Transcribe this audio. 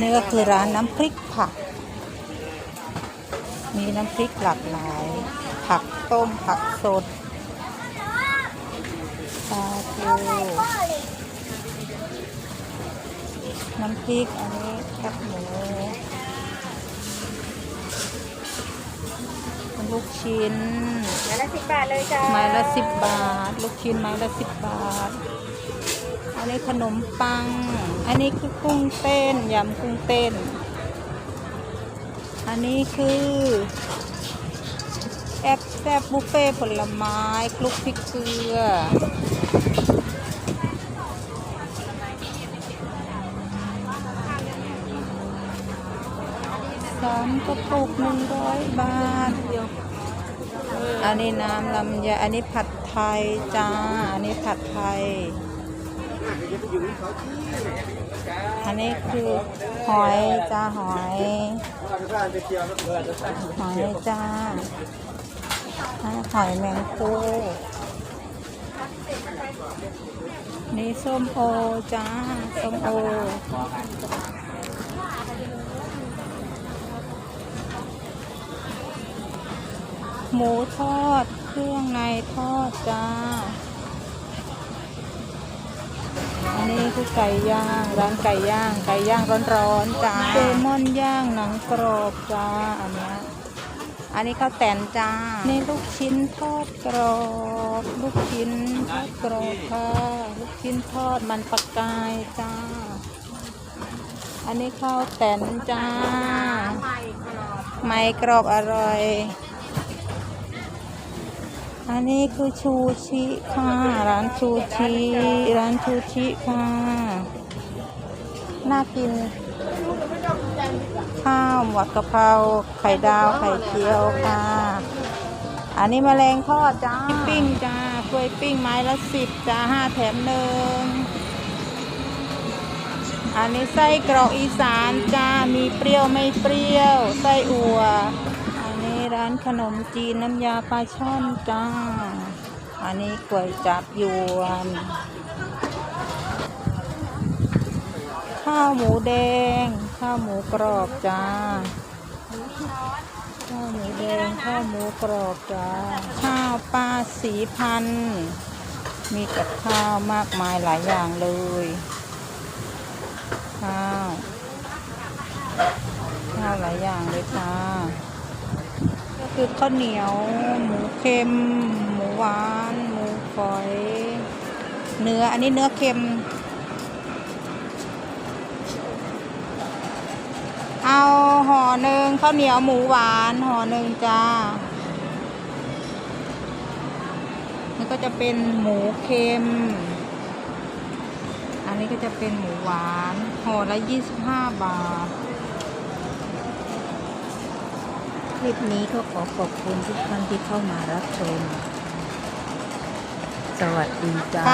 นี่ก็คือร้านน้ำพริกผัก มีน้ำพริกหลากหลาย ผักต้มผักสดปลาทูน้ำพริกอันนี้แคบหมูลูกชิ้นไม้ละสิบบาทเลยจ้าไม้ละสิบบาท ลูกชิ้นไม้ละสิบบาท อันนี้ขนมปัง อันนี้คือกุ้งเต้นยำกุ้งเต้น อันนี้คือแอบแซบบุฟเฟ่ผลไม้คลุกพริกเกลือ สามกระปุกหนึ่งร้อยบาท อันนี้น้ำลำไยอันนี้ผัดไทยจ้า อันนี้ผัดไทย อันนี้คือหอยจ้าหอยหอยจ้าหอยแมงคู่นี่ส้มโอจ้าส้มโอหมูทอดเครื่องในทอดจ้า อันนี้ คือไก่ย่าง ร้านไก่ย่าง ไก่ย่างร้อนๆจ้าเซลมอนย่างหนังกรอบจ้าอันเนี้ยอันนี้ข้าวแตนจ้า นี่ลูกชิ้นทอดกรอบ ลูกชิ้นทอดกรอบค่ะ ลูกชิ้นทอดมันปลากายจ้า อันนี้ข้าวแตนจ้า ไม่กรอบอร่อย อันนี้คือชูชิค่ะ ร้านชูชิร้านชูชิค่ะ น่ากิน ข้าวหมวดกะเพราไข่ดาวไข่เจียวค่ะ อันนี้แมลงทอดจ้าปิ้งจ้ากล้วยปิ้งไม้ละสิบจ้าห้าแถมหนึ่งอันนี้ไส้กรอกอีสานจ้ามีเปรี้ยวไม่เปรี้ยว ไส้อั่ว นี้ร้านขนมจีนน้ำยาปลาช่อนจ้า อันนี้ก๋วยจับยวน ข้าวหมูแดง ข้าวหมูกรอบจ้า ข้าวหมูแดง ข้าวหมูกรอบจ้า ข้าวปลาสีพัน มีกับข้าวมากมายหลายอย่างเลย ข้าวข้าวหลายอย่างเลยค่ะ คือข้าวเหนียว หมูเค็ม หมูหวาน หมูฝอย เนื้อ อันนี้เนื้อเค็ม เอาห่อหนึ่งข้าวเหนียวหมูหวานห่อหนึ่งจ้านี่ก็จะเป็นหมูเค็ม อันนี้ก็จะเป็นหมูหวานห่อละยี่สิบห้าบาท คลิปนี้ก็ขอขอบคุณทุกท่านที่เข้ามารับชม สวัสดีจ้า